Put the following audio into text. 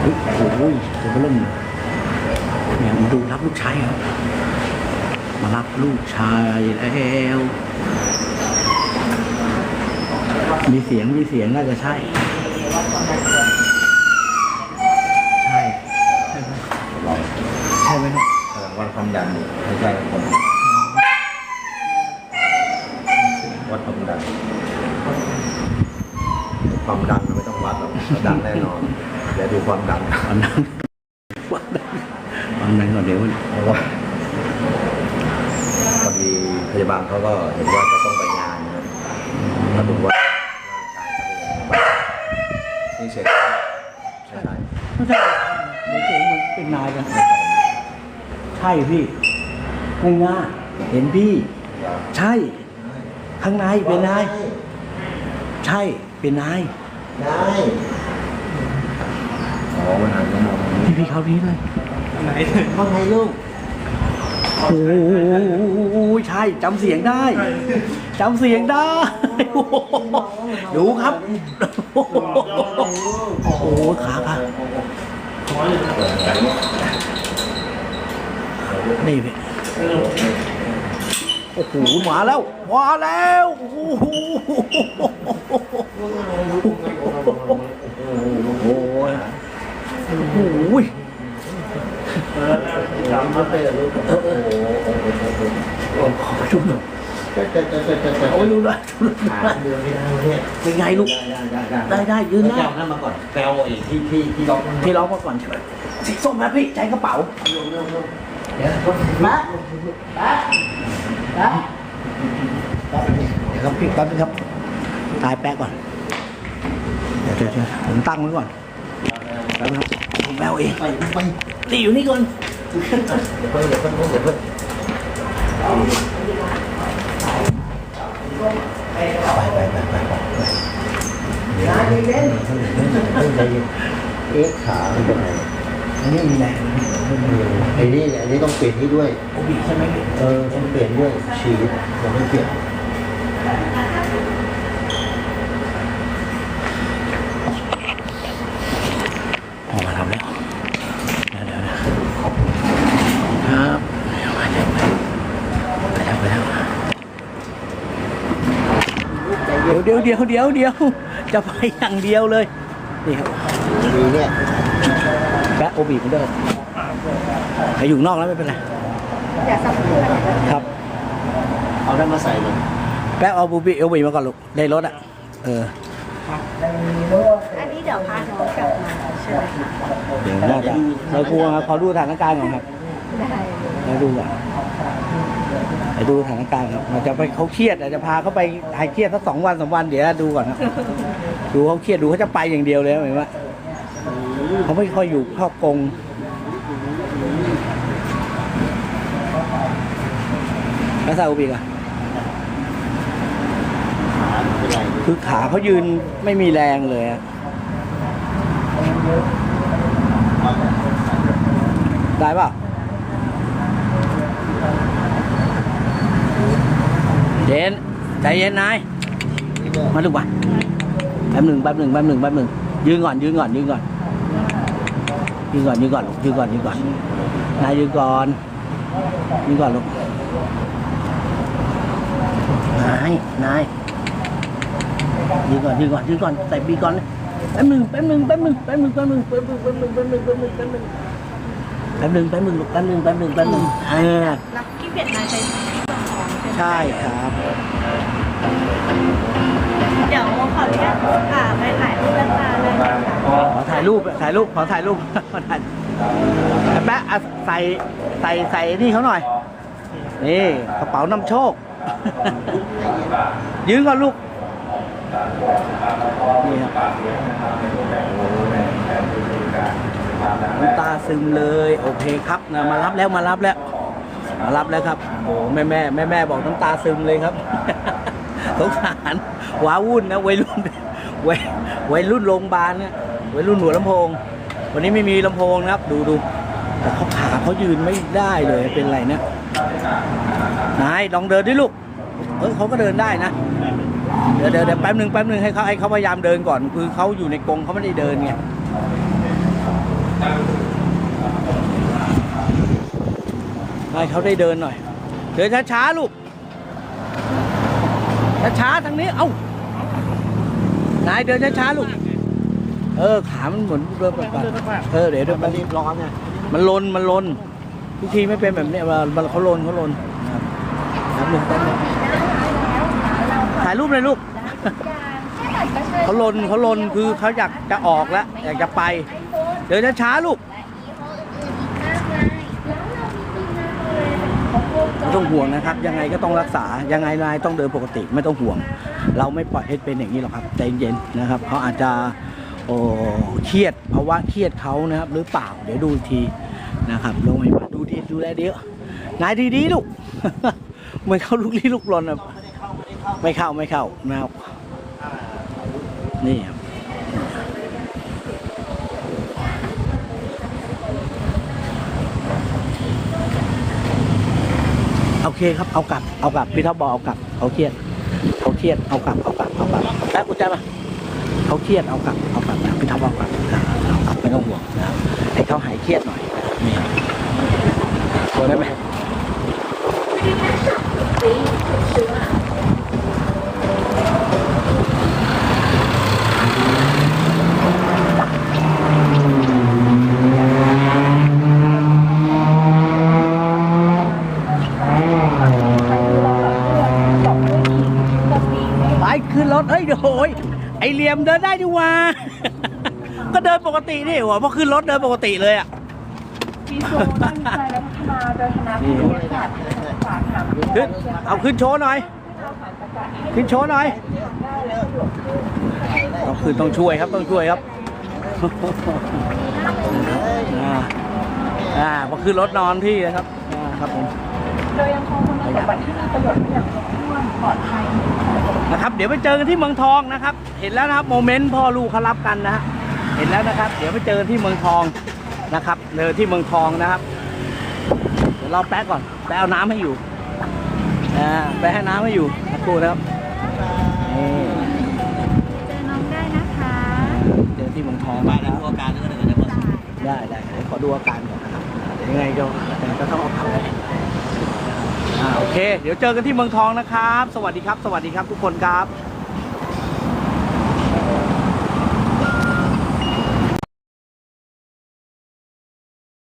เฮ้ยโอ้โหตัวเริ่มเนี่ยมาดูรับลูกชายครับ มารับลูกชายแล้ว มีเสียงมีเสียงน่าจะใช่ ใช่ ใช่ไหมใช่ไหมครับ เออวัดความดันอยู่ไม่ใช่คนวัดความดันความดันเราไม่ต้องวัดหรอกดังแน่นอนเดี๋ยวดูความดันความดันความดันความดันก่อนเดี๋ยวเพราะว่าพอดีพยาบาลเขาก็เห็นว่าจะต้องไปงานนะครับถ้าดูว่าร่างกายเขาเป็นยังไงบ้างนี่เสร็จใช่ไหมไม่ใช่เหมือนเสียงมันเป็นนายกันใช่พี่ง่ายๆเห็นพี่ ใช่ ข้างในเป็นนาย ใช่เป็นนาย ได้อ๋อมันหันมามอง พี่พี่เขานี้เลยว่าไงลูกโอ้โหใช่จำเสียงได้จำเสียงได้โอ้โหดูครับ โอ้โหขาค่ะนี่พี่โอ้โหมาแล้ว มาแล้ว โอ้โหโอ้โหโอ้โห จำไม่ได้ลูกโอ้โหโอ้โหขอชุบหน่อยจะจะจะจะจะโอ้ยรู้แล้วหาเดือนไม่ได้เนี่ยเป็นไงลูกได้ได้ได้ได้ยืนแล้ได้วนั่นมาก่อนแปลวเองที่ที่ที่ล็อกที่ร้องมาก่อนใช่ไหมสีส้มนะพี่ใจกระเป๋าเดี๋ยวมามามาเดี๋ยวครับพี่แป๊บนึงครับตายแป๊กก่อนเดี๋ยวเดี๋ยวผมตั้งไว้ก่อนแป๊บนึงครับผมแววเองไปไปนี่อยู่นี่ก่อน เดี๋ยวเพิ่งเดี๋ยวเพิ่งเดี๋ยวเพิ่งไปไปไปไปไปเพิ่งใจเย็นเอ๊ะขามันเป็นไงอันนี้มีแรงไอ้นี่ไอ้นี่ต้องเปลี่ยนนี่ด้วยโอบีใช่ไหมเออต้องเปลี่ยนด้วยชีวิตเราไม่เปลี่ยน ออกมาทำแล้วเดี๋ยวเดี๋ยวเดี๋ยวครับไปแล้วไปแล้วไปแล้ว เดี๋ยวเดี๋ยวเดี๋ยวเดี๋ยวเดี๋ยวจะไปอย่างเดียวเลยนี่ครับมีเนี่ยแปะโอบีเหมือนเดิมไปอยู่นอกแล้วไม่เป็นไรอย่าสับเพื่อนครับเอาได้มาใส่เลยแปะเอาบูบีโอบีมาก่อนลูกในรถอะเอออันนี้เดี๋ยวพาน้องกลับมาใช่ไหมคะเดี๋ยวน่าจะเรากลัวขอดูสถานการณ์ก่อนครับได้เราดูก่อน ไปดูสถานการณ์ครับเราจะไปเขาเครียดอาจจะพาเขาไปหายเครียดสักสองวันสามวันเดี๋ยวดูก่อนครับดูเขาเครียดดูเขาจะไปอย่างเดียวเลยเห็นไหมเขาไม่ค่อยอยู่เข้ากงแล้วซาอุบิกอะขาเป็นคือขาเขายืนไม่มีแรงเลยอะได้ป่ะ เย็นใจเย็นนายมาลูกมาแป๊บหนึ่งแป๊บหนึ่งแป๊บหนึ่งแป๊บหนึ่งยืนก่อนยืนก่อนยืนก่อนยืนก่อนยืนก่อนลูกยืนก่อนยืนก่อนนายยืนก่อนยืนก่อนลูกนายนายยืนก่อนยืนก่อนยืนก่อนใส่บีก่อนเลยแป๊บหนึ่งแป๊บหนึ่งแป๊บหนึ่งแป๊บหนึ่งแป๊บหนึ่งแป๊บหนึ่งแป๊บหนึ่งแป๊บหนึ่งแป๊บหนึ่งแป๊บหนึ่งแป๊บหนึ่งแป๊บหนึ่งลูกแป๊บหนึ่งแป๊บหนึ่งแป๊บหนึ่งอ่ารับที่เวียดนามใช้ที่ตัวของ ใช่ไหมใช่ครับเดี๋ยวขออนุญาตอ่าไปถ่ายรูปแล้วตาเลยค่ะขอถ่ายรูปถ่ายรูปขอถ่ายรูปขอถ่ายแป๊ะอะใส่ใส่ใส่นี่เขาหน่อย นี่กระเป๋านำโชค ยืนก่อนลูกนี่ครับน้ำตาซึมเลย โอเคครับนะมารับแล้วมารับแล้วมา รับแล้วครับโอ้แม่แม่แม่แม่บอกน้ำตาซึมเลยครับสงสารว้าวุ่นนะวัยรุ่นวัยวัยรุ่นโรงพยาบาลเนี่ยวัยรุ่นหัวลำโพง วันนี้ไม่มีลำโพงนะครับ ดูดูแต่เขาขาเขายืนไม่ได้เลยเป็นไรเนี่ยนายลองเดินดิลูกเออเขาก็เดินได้นะเดี๋ยวเดี๋ยวเดี๋ยวแป๊บหนึ่งแป๊บหนึ่งให้เขาให้เขาพยายามเดินก่อน คือเขาอยู่ในกรงเขาไม่ได้เดินไง ให้เขาได้เดินหน่อย เดินช้าๆลูก ช้าๆทางนี้ เอ้านายเดินช้าๆลูก เออขามันเหมือนเดินแบบเออเดี๋ยวเดินไปมันรีบร้อนไงมันลนมันลนทุกทีไม่เป็นแบบนี้เวลามันเขาลนเขาลนนะครับครับลุงแป๊บนึงถ่ายรูปเลยลูกเขาลนเขาลนคือเขาอยากจะออกแล้วอยากจะไป เดินช้าๆลูก ไม่ ต้องห่วงนะครับ ยังไงก็ต้องรักษา ยังไงนายต้องเดินปกติไม่ต้องห่วง เราไม่ปล่อยให้เป็นอย่างนี้หรอกครับใจเย็นๆนะครับเขาอาจจะโอ้เครียดภาวะเครียดเขานะครับ หรือเปล่าเดี๋ยวดูอีกทีนะครับลงไปมาดูดีดูแลดีนายดีๆลูกเหมือนเขาลุกลี้ลุกลนแบบไม่เข้าไม่เข้านะครับนี่ครับ โอเคครับเอากลับเอากลับพี่ท็อปบอกเอากลับเขาเครียดเขาเครียดเอากลับเอากลับเอากลับแล้วกุญแจมาเขาเครียดเอากลับเอากลับพี่ท็อปเอากลับเอากลับไม่ต้องห่วงนะครับให้เขาหายเครียดหน่อยนี่ตัวได้ไหม ถเฮ้ยเดี๋ยวโอ้ยไอเหลี่ยมเดินได้ดีว่า ก็เดินปกตินี่หัวพอขึ้นรถเดินปกติเลยอะมีโซนตั้งใจและพัฒนาโดยคณะผู้บริหารสาขาวิทขึ้นยเอาขึ้นโชว์หน่อย ขึ้นโชว์หน่อยต้องขึ้นต้องช่วยครับต้องช่วยครับอ่าอ่าพอขึ้นรถนอนที่นะครับอ่าครับผม โดยยังคงคุณสมบัติที่มีประโยชน์อย่าง ครบถ้วนปลอดภัยนะครับ เดี๋ยวไปเจอกันที่เมืองทองนะครับ เห็นแล้วนะครับโมเมนต์พ่อลูกเขารับกันนะฮะเห็นแล้วนะครับ เดี๋ยวไปเจอกันที่เมืองทองนะครับเจอที่เมืองทองนะครับเดี๋ยวเราแป๊กก่อนไปเอาน้ำให้อยู่อ่าไปให้น้ำให้อยู่สักครู่นะครับนี่เจอน้องได้นะคะเจอที่เมืองทองได้แล้วดูอาการก็ได้ได้ได้เดี๋ยวขอดูอาการก่อนนะครับเดี๋ยวยังไงก็ก็ต้องเอาขับไปอ่า โอเค เดี๋ยวเจอกันที่เมืองทองนะครับ สวัสดีครับ สวัสดีครับทุกคนครับ